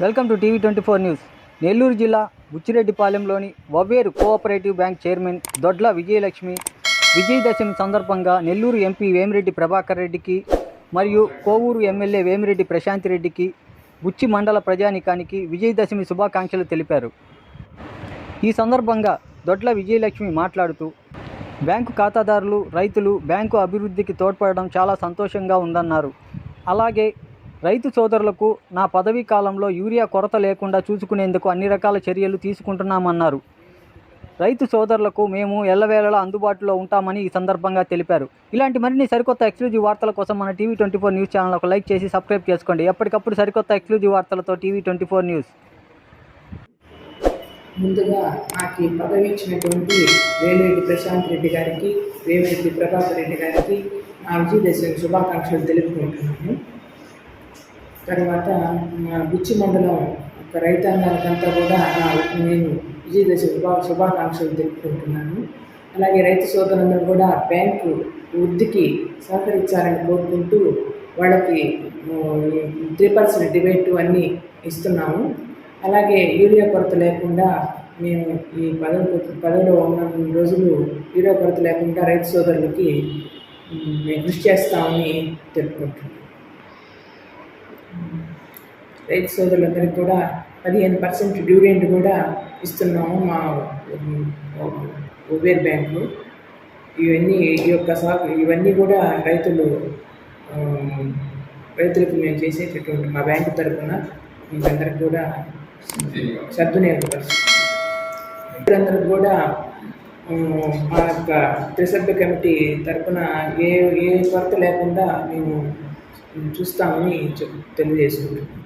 Welcome to TV twenty four news. Nellore జిల్లా బుచ్చిరెడ్డిపాలెంలోని Vavveru cooperative bank chairman Dodla Vijayalakshmi Vijayadashami సందర్భంగా Nellore MP Vemireddy Prabhakar రెడ్డికి మరియు Kovur MLA Vemireddy Prashanth రెడ్డికి బుచ్చి మండల ప్రజానికానికి విజయదశమి శుభాకాంక్షలు తెలిపారు. ఈ సందర్భంగా దొడ్ల విజయలక్ష్మి మాట్లాడుతూ బ్యాంకు ఖాతాదారులు రైతులు బ్యాంకు అభివృద్ధికి తోడ్పడడం చాలా సంతోషంగా ఉందన్నారు. అలాగే రైతు సోదరులకు నా పదవీ కాలంలో యూరియా కొరత లేకుండా చూసుకునేందుకు అన్ని రకాల చర్యలు తీసుకుంటున్నామన్నారు. రైతు సోదరులకు మేము ఎల్లవేళలా అందుబాటులో ఉంటామని ఈ సందర్భంగా తెలిపారు. ఇలాంటి మరిన్ని సరికొత్త ఎక్స్క్లూజివ్ వార్తల కోసం మన TV twenty four news channel ఒక లైక్ చేసి సబ్స్క్రైబ్ చేసుకోండి. ఎప్పటికప్పుడు సరికొత్త ఎక్స్క్లూజివ్ వార్తలతో టీవీ ట్వంటీ ఫోర్ న్యూస్. ముందుగా నాకు ఈ పదవి ఇచ్చినటువంటి వేమిరెడ్డి ప్రశాంత్ రెడ్డి గారికి వేమిరెడ్డి ప్రభాకర్ రెడ్డి గారికి నా విజయదశమి శుభాకాంక్షలు తెలుపుకుంటున్నాను. తర్వాత మా బుచ్చి మండలం ఒక రైతాంగానికంతా కూడా నేను విజయదశమి శుభా శుభాకాంక్షలు తెలుపుకుంటున్నాను. అలాగే రైతు సోదరులందరూ కూడా బ్యాంకు వృద్ధికి సహకరించాలని కోరుకుంటూ వాళ్ళకి త్రీ పర్సెంట్ డిబేట్ అన్నీ ఇస్తున్నాము. అలాగే యూరియా కొరత లేకుండా మేము ఈ పదవి పదవిలో ఉన్న రోజులు యూరియా కొరత లేకుండా రైతు సోదరులకి మేము కృషి చేస్తామని తెలుపుకుంటున్నాం రైతు సోదరులందరికీ కూడా పదిహేను పర్సెంట్ డివిడెండ్ కూడా ఇస్తున్నాము మా ఉబేర్ బ్యాంకు ఇవన్నీ ఈ యొక్క సాగు ఇవన్నీ కూడా రైతులు రైతులకు మేము చేసేటటువంటి మా బ్యాంకు తరఫున మీకందరికి కూడా సద్వినియోగపరుస్తున్నాం కూడా మా యొక్క త్రిసభ్య కమిటీ తరఫున ఏ ఏ కొరత లేకుండా మేము చూస్తామని చెప్ తెలియజేసుకుంటున్నాం